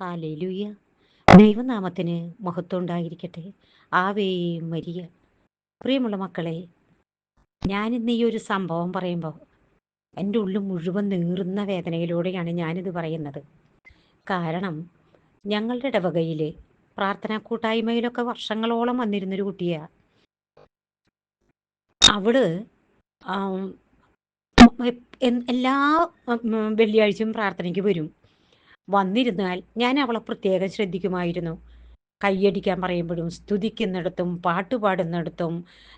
Hallelujah. ദൈവനാമത്തിന് മഹത്വം ഉണ്ടായിരിക്കട്ടെ. Ave Maria. പ്രിയമുള്ള മക്കളെ ഞാനിന്ന് ഈ ഒരു സംഭവം പറയുമ്പോൾ എന്റെ ഉള്ളിൽ മുഴുവൻ നീറുന്ന വേദനയിലൂടെയാണ് ഞാനിത് പറയുന്നത്. കാരണം ഞങ്ങളുടെ ഇടവകയിൽ പ്രാർത്ഥനാ കൂട്ടായ്മയിലൊക്കെ വർഷങ്ങളോളം വന്നിരുന്നൊരു കുട്ടിയാ. അവൾ എല്ലാ വെള്ളിയാഴ്ചയും പ്രാർത്ഥനയ്ക്ക് വരും. വന്നിരുന്നാൽ ഞാൻ അവളെ പ്രത്യേകം ശ്രദ്ധിക്കുമായിരുന്നു. കൈയടിക്കാൻ പറയുമ്പോഴും സ്തുതിക്കുന്നിടത്തും പാട്ടുപാടുന്നിടത്തും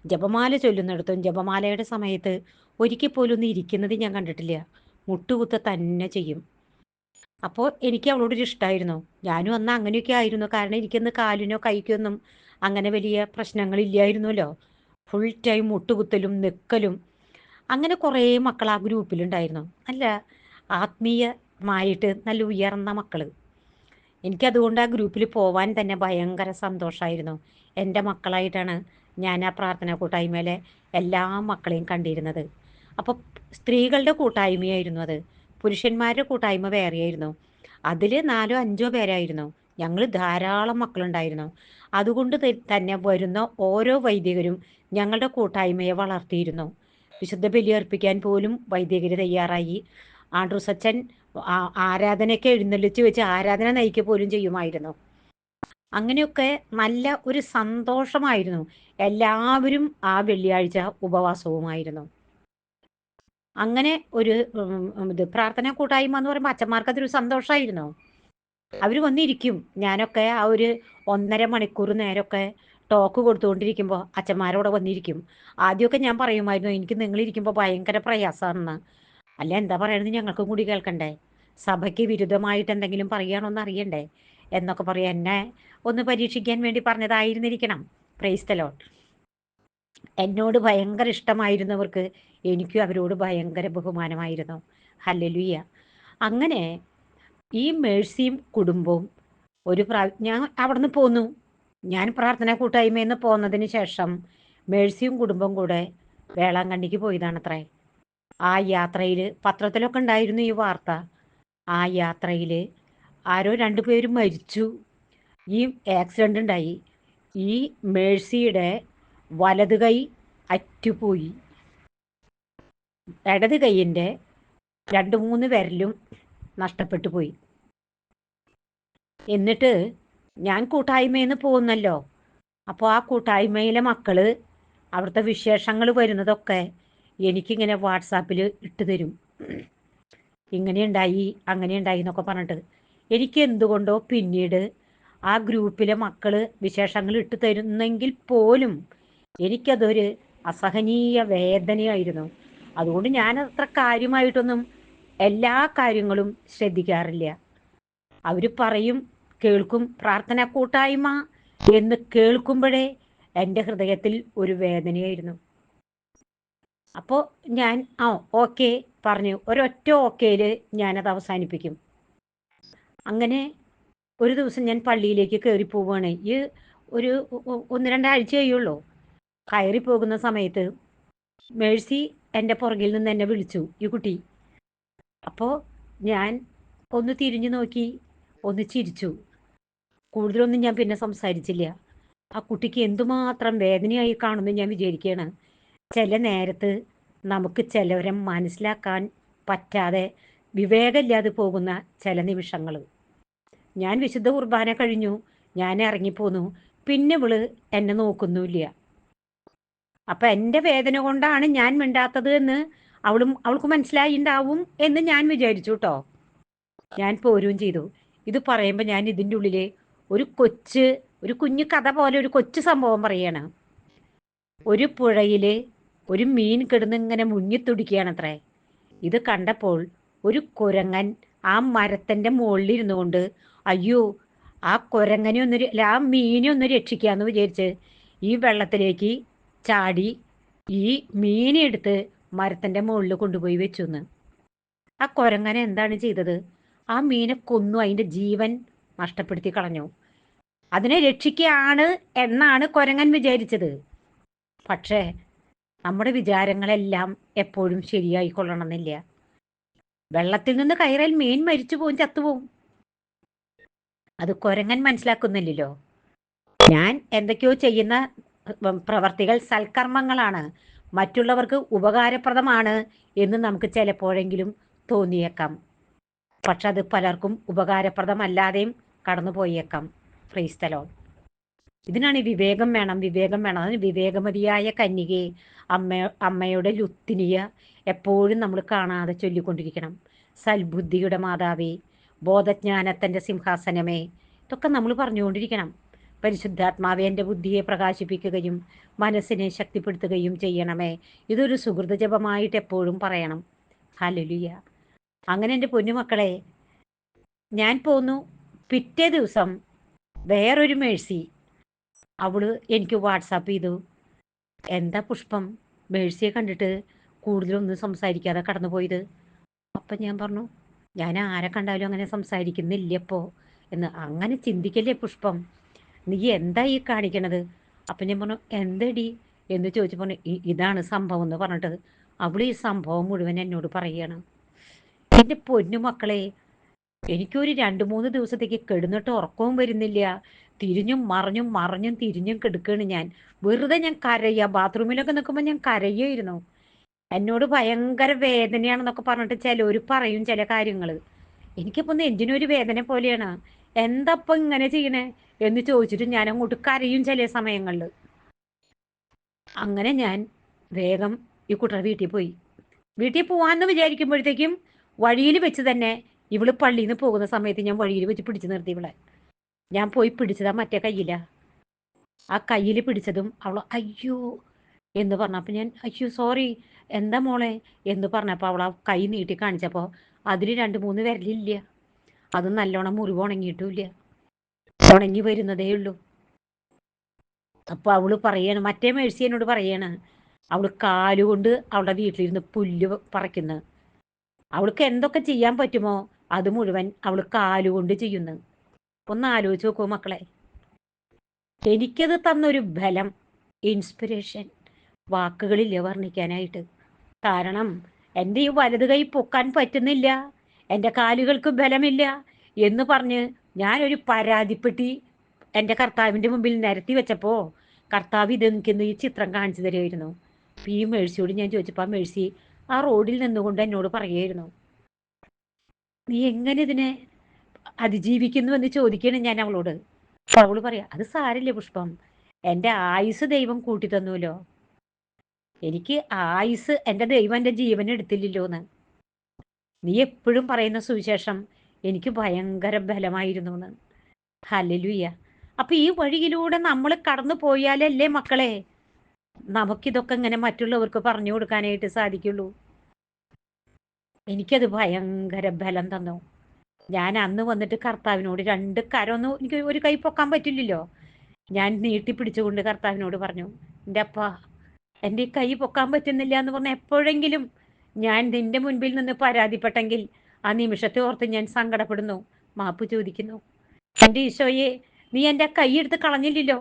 ജപമാല ചൊല്ലുന്നിടത്തും ജപമാലയുടെ സമയത്ത് ഒരിക്കൽ പോലും ഒന്ന് ഇരിക്കുന്നത് ഞാൻ കണ്ടിട്ടില്ല. മുട്ടുകുത്ത തന്നെ ചെയ്യും. അപ്പോൾ എനിക്ക് അവളോടൊരു ഇഷ്ടമായിരുന്നു ഞാനും അന്ന് അങ്ങനെയൊക്കെ ആയിരുന്നു. കാരണം എനിക്കൊന്ന് കാലിനോ കൈക്കോ ഒന്നും അങ്ങനെ വലിയ പ്രശ്നങ്ങളില്ലായിരുന്നല്ലോ. ഫുൾ ടൈം മുട്ടുകുത്തലും നിൽക്കലും അങ്ങനെ കുറേ മക്കൾ ആ ഗ്രൂപ്പിലുണ്ടായിരുന്നു. നല്ല ആത്മീയമായിട്ട് നല്ല ഉയർന്ന മക്കൾ എനിക്കതുകൊണ്ട് ആ ഗ്രൂപ്പിൽ പോവാൻ തന്നെ ഭയങ്കര സന്തോഷമായിരുന്നു എന്റെ മക്കളായിട്ടാണ് ഞാൻ ആ പ്രാർത്ഥനാ കൂട്ടായ്മയിലെ എല്ലാ മക്കളെയും കണ്ടിരുന്നത്. അപ്പോൾ സ്ത്രീകളുടെ കൂട്ടായ്മയായിരുന്നു അത്. പുരുഷന്മാരുടെ കൂട്ടായ്മ വേറെയായിരുന്നു. അതിൽ നാലോ അഞ്ചോ പേരായിരുന്നു. ഞങ്ങൾ ധാരാളം മക്കളുണ്ടായിരുന്നു. അതുകൊണ്ട് തന്നെ വരുന്ന ഓരോ വൈദികരും ഞങ്ങളുടെ കൂട്ടായ്മയെ വളർത്തിയിരുന്നു. വിശുദ്ധ ബലിയർപ്പിക്കാൻ പോലും വൈദികർ തയ്യാറായി. ആൻഡ്രൂസച്ചൻ ആരാധനയൊക്കെ എഴുന്നള്ളിച്ച് വെച്ച് ആരാധന നയിക്കുക പോലും ചെയ്യുമായിരുന്നു. അങ്ങനെയൊക്കെ നല്ല ഒരു സന്തോഷമായിരുന്നു. എല്ലാവരും ആ വെള്ളിയാഴ്ച ഉപവാസവുമായിരുന്നു. അങ്ങനെ ഒരു ഇത് പ്രാർത്ഥന കൂട്ടായ്മ എന്ന് പറയുമ്പോൾ അച്ഛന്മാർക്ക് അതൊരു സന്തോഷമായിരുന്നു അവർ വന്നിരിക്കും. ഞാനൊക്കെ ആ ഒരു ഒന്നര മണിക്കൂർ നേരമൊക്കെ ടോക്ക് കൊടുത്തുകൊണ്ടിരിക്കുമ്പോൾ അച്ഛന്മാരോടെ വന്നിരിക്കും. ആദ്യമൊക്കെ ഞാൻ പറയുമായിരുന്നു എനിക്ക് നിങ്ങളിരിക്കുമ്പോൾ ഭയങ്കര പ്രയാസമാണെന്ന് അല്ല എന്താ പറയണത് ഞങ്ങൾക്കും കൂടി കേൾക്കണ്ടേ? സഭയ്ക്ക് വിരുദ്ധമായിട്ട് എന്തെങ്കിലും പറയുകയാണോന്ന് അറിയണ്ടേ? എന്നൊക്കെ പറയാം. എന്നെ ഒന്ന് പരീക്ഷിക്കാൻ വേണ്ടി പറഞ്ഞതായിരുന്നിരിക്കണം പ്രൈസ്തലോ എന്നോട് ഭയങ്കര ഇഷ്ടമായിരുന്നവർക്ക് എനിക്കും അവരോട് ഭയങ്കര ബഹുമാനമായിരുന്നു. ഹല്ലലുയ്യ അങ്ങനെ ഈ മേഴ്സിയും കുടുംബവും ഒരു പ്രാ ഞാൻ അവിടുന്ന് പോന്നു. ഞാൻ പ്രാർത്ഥന കൂട്ടായ്മയിൽ നിന്ന് പോന്നതിന് ശേഷം മേഴ്സിയും കുടുംബം കൂടെ വേളാങ്കണ്ണിക്ക് പോയതാണത്രേ. ആ യാത്രയിൽ പത്രത്തിലൊക്കെ ഉണ്ടായിരുന്നു ഈ വാർത്ത. ആ യാത്രയിൽ ആരോ രണ്ടു പേര് മരിച്ചു. ഈ ആക്സിഡന്റ് ഉണ്ടായി. ഈ മേഴ്സിയുടെ വലത് കൈ അറ്റുപോയി. ഇടത് കൈയിന്റെ രണ്ട് മൂന്ന് വിരലും നഷ്ടപ്പെട്ടു പോയി. എന്നിട്ട് ഞാൻ കൂട്ടായ്മയിൽ നിന്ന് പോകുന്നല്ലോ. അപ്പോൾ ആ കൂട്ടായ്മയിലെ മക്കൾ അവിടുത്തെ വിശേഷങ്ങൾ വരുന്നതൊക്കെ എനിക്കിങ്ങനെ വാട്സാപ്പിൽ ഇട്ട് തരും. ഇങ്ങനെ ഉണ്ടായി അങ്ങനെ ഉണ്ടായി എന്നൊക്കെ പറഞ്ഞിട്ട്. എനിക്ക് എന്തുകൊണ്ടോ പിന്നീട് ആ ഗ്രൂപ്പിലെ മക്കൾ വിശേഷങ്ങൾ ഇട്ട് തരുന്നെങ്കിൽ പോലും എനിക്കതൊരു അസഹനീയ വേദനയായിരുന്നു. അതുകൊണ്ട് ഞാൻ അത്ര കാര്യമായിട്ടൊന്നും എല്ലാ കാര്യങ്ങളും ശ്രദ്ധിക്കാറില്ല. അവർ പറയും കേൾക്കും പ്രാർത്ഥന കൂട്ടായ്മ എന്ന് കേൾക്കുമ്പോഴേ എന്റെ ഹൃദയത്തിൽ ഒരു വേദനയായിരുന്നു. അപ്പോൾ ഞാൻ ആ ഓക്കെ പറഞ്ഞു. ഒരൊറ്റ ഓക്കേയിൽ ഞാനത് അവസാനിപ്പിക്കും. അങ്ങനെ ഒരു ദിവസം ഞാൻ പള്ളിയിലേക്ക് കയറി പോവുകയാണ് ഈ ഒരു ഒന്ന് രണ്ടാഴ്ച കഴിയുള്ളൂ കയറി പോകുന്ന സമയത്ത് മേഴ്സി എന്റെ പുറകിൽ നിന്ന് എന്നെ വിളിച്ചു ഈ കുട്ടി. അപ്പോൾ ഞാൻ ഒന്ന് തിരിഞ്ഞു നോക്കി ഒന്ന് ചിരിച്ചു. കൂടുതലൊന്നും ഞാൻ പിന്നെ സംസാരിച്ചില്ല. ആ കുട്ടിക്ക് എന്തുമാത്രം വേദനയായി കാണുമെന്ന് ഞാൻ വിചാരിക്കുകയാണ്. ചില നേരത്ത് നമുക്ക് ചിലവരെ മനസ്സിലാക്കാൻ പറ്റാതെ വിവേകമില്ലാതെ പോകുന്ന ചില നിമിഷങ്ങൾ. ഞാൻ വിശുദ്ധ കുർബാന കഴിഞ്ഞു ഞാൻ ഇറങ്ങിപ്പോന്നു പിന്നെ ഇവൾ എന്നെ നോക്കുന്നുമില്ല. അപ്പൊ എന്റെ വേദന കൊണ്ടാണ് ഞാൻ മിണ്ടാത്തത് എന്ന് അവളും അവൾക്ക് മനസ്സിലായിണ്ടാവും എന്ന് ഞാൻ വിചാരിച്ചു കേട്ടോ ഞാൻ പോരുകയും ചെയ്തു. ഇത് പറയുമ്പോൾ ഞാൻ ഇതിന്റെ ഉള്ളിൽ ഒരു കൊച്ച് ഒരു കുഞ്ഞു കഥ പോലെ ഒരു കൊച്ചു സംഭവം പറയാണ്. ഒരു പുഴയിൽ ഒരു മീൻ കിടന്ന് ഇങ്ങനെ മുങ്ങിത്തുടിക്കുകയാണത്രേ. ഇത് കണ്ടപ്പോൾ ഒരു കുരങ്ങൻ ആ മരത്തിന്റെ മുകളിലിരുന്നു കൊണ്ട് അയ്യോ ആ കുരങ്ങനെ ഒന്ന് അല്ല, ആ മീനെ ഒന്ന് രക്ഷിക്കാന്ന് വിചാരിച്ച് ഈ വെള്ളത്തിലേക്ക് ചാടി ഈ മീനെ എടുത്ത് മരത്തിന്റെ മുകളിൽ കൊണ്ടുപോയി വെച്ചു എന്ന് ആ കുരങ്ങനെ എന്താണ് ചെയ്തത്? ആ മീനെ കൊന്നു അതിന്റെ ജീവൻ നഷ്ടപ്പെടുത്തി കളഞ്ഞു. അതിനെ രക്ഷിക്കുകയാണ് എന്നാണ് കുരങ്ങൻ വിചാരിച്ചത്. പക്ഷേ നമ്മുടെ വിചാരങ്ങളെല്ലാം എപ്പോഴും ശരിയായിക്കൊള്ളണമെന്നില്ല. വെള്ളത്തിൽ നിന്ന് കയറിയാൽ മീൻ മരിച്ചു പോകും ചത്തുപോകും അത് കുരങ്ങൻ മനസ്സിലാക്കുന്നില്ലല്ലോ. ഞാൻ എന്തൊക്കെയോ ചെയ്യുന്ന പ്രവർത്തികൾ സൽക്കർമ്മങ്ങളാണ്. മറ്റുള്ളവർക്ക് ഉപകാരപ്രദമാണ് എന്ന് നമുക്ക് ചിലപ്പോഴെങ്കിലും തോന്നിയേക്കാം. പക്ഷെ അത് പലർക്കും ഉപകാരപ്രദമല്ലാതെയും കടന്നു പോയേക്കാം ക്രൈസ്തലോ ഇതിനാണ് ഈ വിവേകം വേണം വിവേകം വേണം. അതിന് വിവേകമതിയായ കന്യകയെ അമ്മ അമ്മയുടെ ലുത്തിനിയ എപ്പോഴും നമ്മൾ കാണാതെ ചൊല്ലിക്കൊണ്ടിരിക്കണം. സൽബുദ്ധിയുടെ മാതാവേ ബോധജ്ഞാനത്തിന്റെ സിംഹാസനമേ ഇതൊക്കെ നമ്മൾ പറഞ്ഞുകൊണ്ടിരിക്കണം. പരിശുദ്ധാത്മാവെ എന്റെ ബുദ്ധിയെ പ്രകാശിപ്പിക്കുകയും മനസ്സിനെ ശക്തിപ്പെടുത്തുകയും ചെയ്യണമേ. ഇതൊരു സുഹൃത ജപമായിട്ട് എപ്പോഴും പറയണം. ഹലലുയ അങ്ങനെ എന്റെ പൊന്നുമക്കളെ ഞാൻ പോന്നു. പിറ്റേ ദിവസം വേറൊരു മേഴ്സി അവൾ എനിക്ക് വാട്സാപ്പ് ചെയ്തു. എന്താ പുഷ്പം? മേഴ്സിയെ കണ്ടിട്ട് കൂടുതലൊന്നും സംസാരിക്കാതെ കടന്നുപോയത്. അപ്പം ഞാൻ പറഞ്ഞു ഞാൻ ആരെ കണ്ടാലും അങ്ങനെ സംസാരിക്കുന്നില്ലപ്പോ എന്ന് അങ്ങനെ ചിന്തിക്കല്ലേ പുഷ്പം? നീ എന്താ ഈ കാണിക്കണത്? അപ്പം ഞാൻ പറഞ്ഞു എന്തടി? എന്ന് ചോദിച്ചു പറഞ്ഞു ഇതാണ് സംഭവം എന്ന് പറഞ്ഞിട്ട് അവൾ ഈ സംഭവം മുഴുവൻ എന്നോട് പറയുകയാണ് എന്റെ പൊന്നു മക്കളെ എനിക്കൊരു രണ്ട് മൂന്ന് ദിവസത്തേക്ക് കെടുന്നിട്ട് ഉറക്കവും വരുന്നില്ല. തിരിഞ്ഞും മറിഞ്ഞും മറിഞ്ഞും തിരിഞ്ഞും കിടക്കുകയാണ് ഞാൻ. വെറുതെ ഞാൻ കരയുക ബാത്റൂമിലൊക്കെ നിൽക്കുമ്പോൾ ഞാൻ കരയുമായിരുന്നു എന്നോട് ഭയങ്കര വേദനയാണെന്നൊക്കെ പറഞ്ഞിട്ട് ചിലർ പറയും ചില കാര്യങ്ങൾ എനിക്കിപ്പോൾ നെഞ്ചിനൊരു വേദന പോലെയാണ്. എന്തപ്പം ഇങ്ങനെ ചെയ്യണേ? എന്ന് ചോദിച്ചിട്ട് ഞാൻ അങ്ങോട്ട് കരയും ചില സമയങ്ങളിൽ അങ്ങനെ ഞാൻ വേഗം ഈ കുട്ടറ വീട്ടിൽ പോയി. വീട്ടിൽ പോവാന്ന് വിചാരിക്കുമ്പോഴത്തേക്കും വഴിയിൽ വെച്ച് തന്നെ ഇവൾ പള്ളിയിൽ നിന്ന് പോകുന്ന സമയത്ത് ഞാൻ വഴിയിൽ വെച്ച് പിടിച്ചു നിർത്തി ഇവളെ. ഞാൻ പോയി പിടിച്ചതാ മറ്റേ കയ്യില. ആ കയ്യിൽ പിടിച്ചതും അവൾ അയ്യോ എന്ന് പറഞ്ഞപ്പോൾ ഞാൻ അയ്യോ സോറി എന്താ മോളെ എന്ന് പറഞ്ഞപ്പോൾ അവൾ ആ കൈ നീട്ടി കാണിച്ചപ്പോൾ അതിൽ രണ്ട് മൂന്ന് വിരലില്ല. അത് നല്ലോണം മുറിവ് ഉണങ്ങിയിട്ടുമില്ല ഉണങ്ങി വരുന്നതേ ഉള്ളൂ. അപ്പോൾ അവൾ പറയാണ് മറ്റേ മേഴ്സി എന്നോട് പറയാണ് അവൾ കാലുകൊണ്ട് അവളുടെ വീട്ടിലിരുന്ന് പുല്ല് പറിക്കുന്നു. അവൾക്ക് എന്തൊക്കെ ചെയ്യാൻ പറ്റുമോ അത് മുഴുവൻ അവൾ കാലുകൊണ്ട് ചെയ്യുന്നു. ഒന്ന് ആലോചിച്ച് നോക്കൂ മക്കളെ. എനിക്കത് തന്നൊരു ബലം ഇൻസ്പിറേഷൻ വാക്കുകളില്ല വർണിക്കാനായിട്ട്. കാരണം എന്റെ ഈ വലത് കൈ പൊക്കാൻ പറ്റുന്നില്ല എന്റെ കാലുകൾക്ക് ബലമില്ല എന്ന് പറഞ്ഞ് ഞാനൊരു പരാതിപ്പെട്ടി എന്റെ കർത്താവിന്റെ മുമ്പിൽ നിരത്തി വെച്ചപ്പോൾ കർത്താവ് ഇത് എനിക്കിന്ന് ഈ ചിത്രം കാണിച്ചു തരുമായിരുന്നു. അപ്പം ഈ മേഴ്സിയോട് ഞാൻ ചോദിച്ചപ്പോൾ ആ മേഴ്സി ആ റോഡിൽ നിന്നുകൊണ്ട് എന്നോട് പറയുമായിരുന്നു നീ എങ്ങനെ ഇതിനെ അതിജീവിക്കുന്നു എന്ന് ചോദിക്കണം ഞാൻ അവളോട്. അപ്പൊ അവൾ പറയാ അത് സാരില്ല പുഷ്പം. എന്റെ ആയുസ് ദൈവം കൂട്ടി തന്നുല്ലോ എനിക്ക് ആയുസ് എന്റെ ദൈവം എന്റെ ജീവൻ എടുത്തില്ലല്ലോ എന്ന് നീ എപ്പോഴും പറയുന്ന സുവിശേഷം എനിക്ക് ഭയങ്കര ബലമായിരുന്നു എന്ന് ഹലലുയ്യ അപ്പൊ ഈ വഴിയിലൂടെ നമ്മൾ കടന്നു പോയാലല്ലേ മക്കളെ? നമുക്കിതൊക്കെ ഇങ്ങനെ മറ്റുള്ളവർക്ക് പറഞ്ഞു കൊടുക്കാനായിട്ട് സാധിക്കുള്ളൂ. എനിക്കത് ഭയങ്കര ബലം തന്നു. ഞാൻ അന്ന് വന്നിട്ട് കർത്താവിനോട് രണ്ട് കരമൊന്നും എനിക്ക് ഒരു കൈ പൊക്കാൻ പറ്റില്ലല്ലോ. ഞാൻ നീട്ടി പിടിച്ചുകൊണ്ട് കർത്താവിനോട് പറഞ്ഞു എന്റെ അപ്പ എന്റെ ഈ കൈ പൊക്കാൻ പറ്റുന്നില്ല എന്ന് പറഞ്ഞ എപ്പോഴെങ്കിലും ഞാൻ നിന്റെ മുൻപിൽ നിന്ന് പരാതിപ്പെട്ടെങ്കിൽ ആ നിമിഷത്തെ ഓർത്ത് ഞാൻ സങ്കടപ്പെടുന്നു. മാപ്പ് ചോദിക്കുന്നു എന്റെ ഈശോയെ നീ എന്റെ കൈ എടുത്ത് കളഞ്ഞില്ലല്ലോ.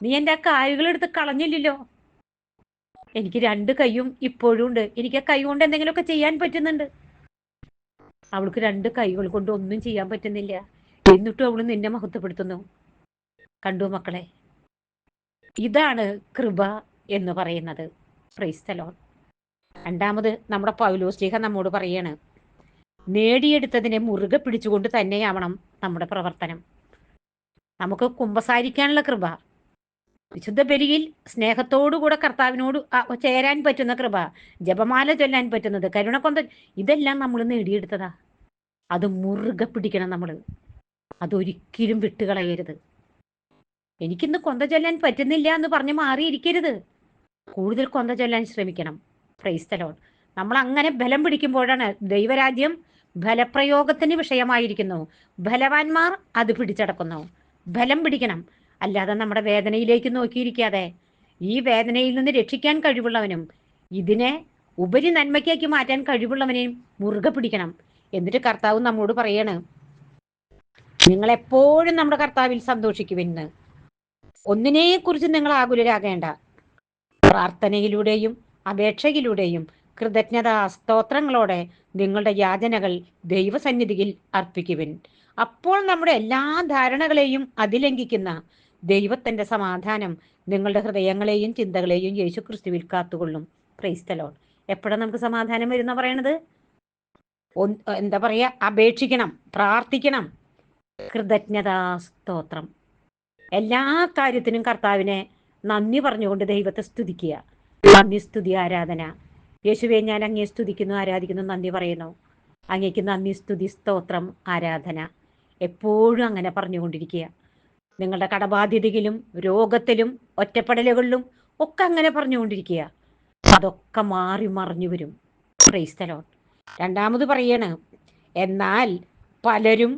നീ എന്റെ ആ കാലുകളെടുത്ത് കളഞ്ഞില്ലല്ലോ. എനിക്ക് രണ്ട് കൈയും ഇപ്പോഴും ഉണ്ട്. എനിക്ക് ആ കൈ കൊണ്ട് എന്തെങ്കിലുമൊക്കെ ചെയ്യാൻ പറ്റുന്നുണ്ട്. അവൾക്ക് രണ്ട് കൈകൾ കൊണ്ട് ഒന്നും ചെയ്യാൻ പറ്റുന്നില്ല. എന്നിട്ടും അവൾ നിന്നെ മഹത്വപ്പെടുത്തുന്നു. കണ്ടു മക്കളെ? ഇതാണ് കൃപ എന്ന് പറയുന്നത്. ക്രൈസ്തലോൺ രണ്ടാമത് നമ്മുടെ പൗലോസ്ലിഹ നമ്മോട് പറയാണ് നേടിയെടുത്തതിനെ മുറുകെ പിടിച്ചുകൊണ്ട് തന്നെയാവണം നമ്മുടെ പ്രവർത്തനം. നമുക്ക് കുമ്പസാരിക്കാനുള്ള കൃപ വിശുദ്ധ ബലിയിൽ സ്നേഹത്തോടുകൂടെ കർത്താവിനോട് ചേരാൻ പറ്റുന്ന കൃപ ജപമാല ചൊല്ലാൻ പറ്റുന്നത് കരുണക്കൊന്ത ഇതെല്ലാം നമ്മൾ നേടിയെടുത്തതാ. അത് മുറുകെ പിടിക്കണം നമ്മൾ അതൊരിക്കലും വിട്ടുകളയരുത്. എനിക്കിന്ന് കൊന്ത ചൊല്ലാൻ പറ്റുന്നില്ല എന്ന് പറഞ്ഞ് മാറിയിരിക്കരുത്. കൂടുതൽ കൊന്ത ചൊല്ലാൻ ശ്രമിക്കണം. ക്രൈസ്തലോൺ നമ്മൾ അങ്ങനെ ബലം പിടിക്കുമ്പോഴാണ് ദൈവരാജ്യം ബലപ്രയോഗത്തിന് വിഷയമായിരിക്കുന്നു. ബലവാന്മാർ അത് പിടിച്ചടക്കുന്നു. ബലം പിടിക്കണം. അല്ലാതെ നമ്മുടെ വേദനയിലേക്ക് നോക്കിയിരിക്കാതെ ഈ വേദനയിൽ നിന്ന് രക്ഷിക്കാൻ കഴിവുള്ളവനും ഇതിനെ ഉപരി നന്മയ്ക്കാക്കി മാറ്റാൻ കഴിവുള്ളവനെയും മുറുകെ പിടിക്കണം. എന്നിട്ട് കർത്താവ് നമ്മോട് പറയാണ് നിങ്ങൾ എപ്പോഴും നമ്മുടെ കർത്താവിൽ സന്തോഷിക്കുമെന്ന് ഒന്നിനെക്കുറിച്ച് നിങ്ങൾ ആകുലരാകേണ്ട. പ്രാർത്ഥനയിലൂടെയും അപേക്ഷയിലൂടെയും കൃതജ്ഞതാ സ്തോത്രങ്ങളോടെ നിങ്ങളുടെ യാചനകൾ ദൈവസന്നിധിയിൽ അർപ്പിക്കുവിൻ. അപ്പോൾ നമ്മുടെ എല്ലാ ധാരണകളെയും അതിലംഘിക്കുന്ന ദൈവത്തിന്റെ സമാധാനം നിങ്ങളുടെ ഹൃദയങ്ങളെയും ചിന്തകളെയും യേശു ക്രിസ്തുവിൽ കാത്തുകൊള്ളും ക്രൈസ്തലോൺ എപ്പോഴാണ് നമുക്ക് സമാധാനം വരുന്ന പറയണത്? എന്താ പറയാ? അപേക്ഷിക്കണം പ്രാർത്ഥിക്കണം. കൃതജ്ഞതാ സ്തോത്രം. എല്ലാ കാര്യത്തിനും കർത്താവിനെ നന്ദി പറഞ്ഞുകൊണ്ട് ദൈവത്തെ സ്തുതിക്കുക. നന്ദി സ്തുതി ആരാധന. യേശുവെ ഞാൻ അങ്ങേ സ്തുതിക്കുന്നു ആരാധിക്കുന്നു നന്ദി പറയുന്നു. അങ്ങേക്ക് നന്ദി സ്തുതി സ്തോത്രം ആരാധന. എപ്പോഴും അങ്ങനെ പറഞ്ഞുകൊണ്ടിരിക്കുക. നിങ്ങളുടെ കടബാധ്യതയിലും രോഗത്തിലും ഒറ്റപ്പെടലുകളിലും ഒക്കെ അങ്ങനെ പറഞ്ഞുകൊണ്ടിരിക്കുക അതൊക്കെ മാറി മറിഞ്ഞു വരും. ക്രൈസ്തലോൺ രണ്ടാമത് പറയാണ് എന്നാൽ പലരും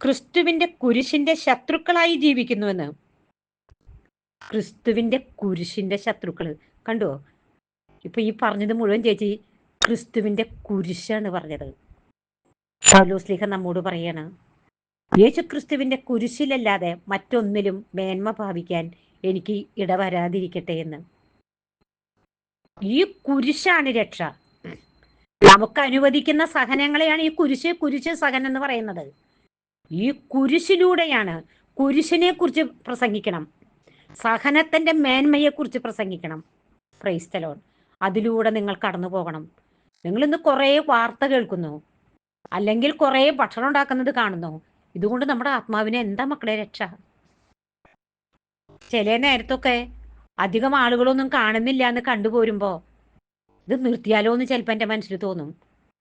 ക്രിസ്തുവിന്റെ കുരിശിന്റെ ശത്രുക്കളായി ജീവിക്കുന്നുവെന്ന്. ക്രിസ്തുവിന്റെ കുരിശിന്റെ ശത്രുക്കൾ. കണ്ടോ? ഇപ്പൊ ഈ പറഞ്ഞത് മുഴുവൻ ചേച്ചി ക്രിസ്തുവിന്റെ കുരിശാണ് പറഞ്ഞത്. പൗലോസ്ലിഹ നമ്മോട് പറയാണ് യേശു ക്രിസ്തുവിന്റെ കുരിശിലല്ലാതെ മറ്റൊന്നിലും മേന്മ ഭാവിക്കാൻ എനിക്ക് ഇടവരാതിരിക്കട്ടെ എന്ന്. ഈ കുരിശാണ് രക്ഷ. നമുക്ക് അനുവദിക്കുന്ന സഹനങ്ങളെയാണ് ഈ കുരിശ് കുരിശ് സഹനം എന്ന് പറയുന്നത്. ഈ കുരിശിലൂടെയാണ് കുരിശിനെ കുറിച്ച് പ്രസംഗിക്കണം സഹനത്തിന്റെ മേന്മയെ കുറിച്ച് പ്രസംഗിക്കണം ക്രൈസ്തലോൺ അതിലൂടെ നിങ്ങൾ കടന്നു പോകണം. നിങ്ങൾ ഇന്ന് കുറേ വാർത്ത കേൾക്കുന്നു. അല്ലെങ്കിൽ കുറേ ഭക്ഷണം ഉണ്ടാക്കുന്നത് കാണുന്നു. ഇതുകൊണ്ട് നമ്മുടെ ആത്മാവിനെ എന്താ മക്കളെ രക്ഷ? ചില നേരത്തൊക്കെ അധികം ആളുകളൊന്നും കാണുന്നില്ല എന്ന് കണ്ടുപോരുമ്പോ ഇത് നിർത്തിയാലോ എന്ന് ചിലപ്പോൾ എന്റെ മനസ്സിൽ തോന്നും.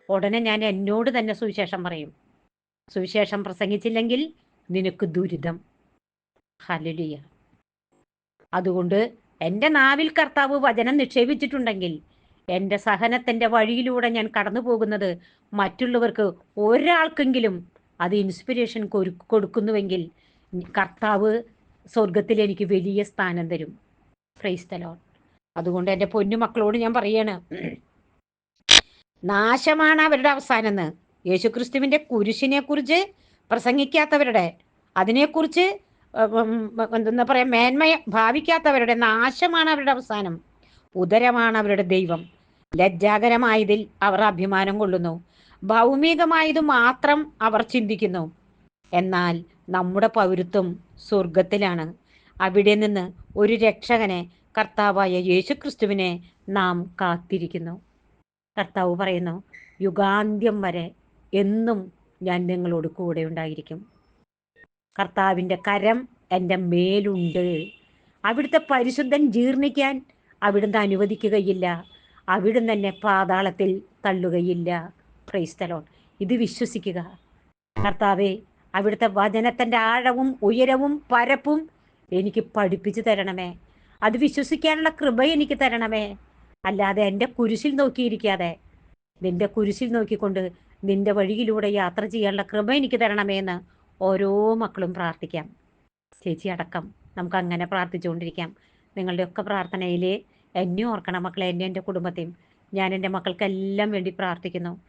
ഉടനെ ഞാൻ എന്നോട് തന്നെ സുവിശേഷം പറയും. സുവിശേഷം പ്രസംഗിച്ചില്ലെങ്കിൽ നിനക്ക് ദുരിതം. ഹലുലിയ അതുകൊണ്ട് എന്റെ നാവിൽ കർത്താവ് വചനം നിക്ഷേപിച്ചിട്ടുണ്ടെങ്കിൽ എന്റെ സഹനത്തിന്റെ വഴിയിലൂടെ ഞാൻ കടന്നു പോകുന്നത് മറ്റുള്ളവർക്ക് ഒരാൾക്കെങ്കിലും അത് ഇൻസ്പിരേഷൻ കൊടുക്കുന്നുവെങ്കിൽ കർത്താവ് സ്വർഗത്തിൽ എനിക്ക് വലിയ സ്ഥാനം തരും. ക്രൈസ്തലോ അതുകൊണ്ട് എന്റെ പൊന്നു മക്കളോട് ഞാൻ പറയാണ് നാശമാണ് അവരുടെ അവസാനം യേശുക്രിസ്തുവിന്റെ കുരിശിനെ കുറിച്ച് പ്രസംഗിക്കാത്തവരുടെ അതിനെക്കുറിച്ച് എന്താ പറയാ മേന്മ ഭാവിക്കാത്തവരുടെ നാശമാണ് അവരുടെ അവസാനം. ഉദരമാണ് അവരുടെ ദൈവം. ലജ്ജാകരമായതിൽ അവർ അഭിമാനം കൊള്ളുന്നു. ഭൗമികമായത് മാത്രം അവർ ചിന്തിക്കുന്നു. എന്നാൽ നമ്മുടെ പൗരത്വം സ്വർഗത്തിലാണ് അവിടെ നിന്ന് ഒരു രക്ഷകനെ കർത്താവായ യേശു ക്രിസ്തുവിനെ നാം കാത്തിരിക്കുന്നു. കർത്താവ് പറയുന്നു യുഗാന്ത്യം വരെ എന്നും ഞാൻ നിങ്ങളോട് കൂടെ ഉണ്ടായിരിക്കും. കർത്താവിന്റെ കരം എന്റെ മേലുണ്ട്. അവിടുത്തെ പരിശുദ്ധൻ ജീർണിക്കാൻ അവിടുന്ന് അനുവദിക്കുകയില്ല. അവിടുന്ന് തന്നെ പാതാളത്തിൽ തള്ളുകയില്ല. ക്രൈസ്തലോൺ ഇത് വിശ്വസിക്കുക. കർത്താവെ അവിടുത്തെ വചനത്തിന്റെ ആഴവും ഉയരവും പരപ്പും എനിക്ക് പഠിപ്പിച്ചു തരണമേ. അത് വിശ്വസിക്കാനുള്ള കൃപ എനിക്ക് തരണമേ. അല്ലാതെ എന്റെ കുരിശിൽ നോക്കിയിരിക്കാതെ നിന്റെ കുരിശിൽ നോക്കിക്കൊണ്ട് നിന്റെ വഴിയിലൂടെ യാത്ര ചെയ്യാനുള്ള കൃപ എനിക്ക് തരണമേ എന്ന് ഓരോ മക്കളും പ്രാർത്ഥിക്കാം. ചേച്ചി അടക്കം നമുക്ക് അങ്ങനെ പ്രാർത്ഥിച്ചുകൊണ്ടിരിക്കാം. നിങ്ങളുടെയൊക്കെ പ്രാർത്ഥനയിൽ എന്നെ ഓർക്കണം മക്കളെ എന്നെ എന്റെ കുടുംബത്തെയും. ഞാൻ എന്റെ മക്കൾക്കെല്ലാം വേണ്ടി പ്രാർത്ഥിക്കുന്നു.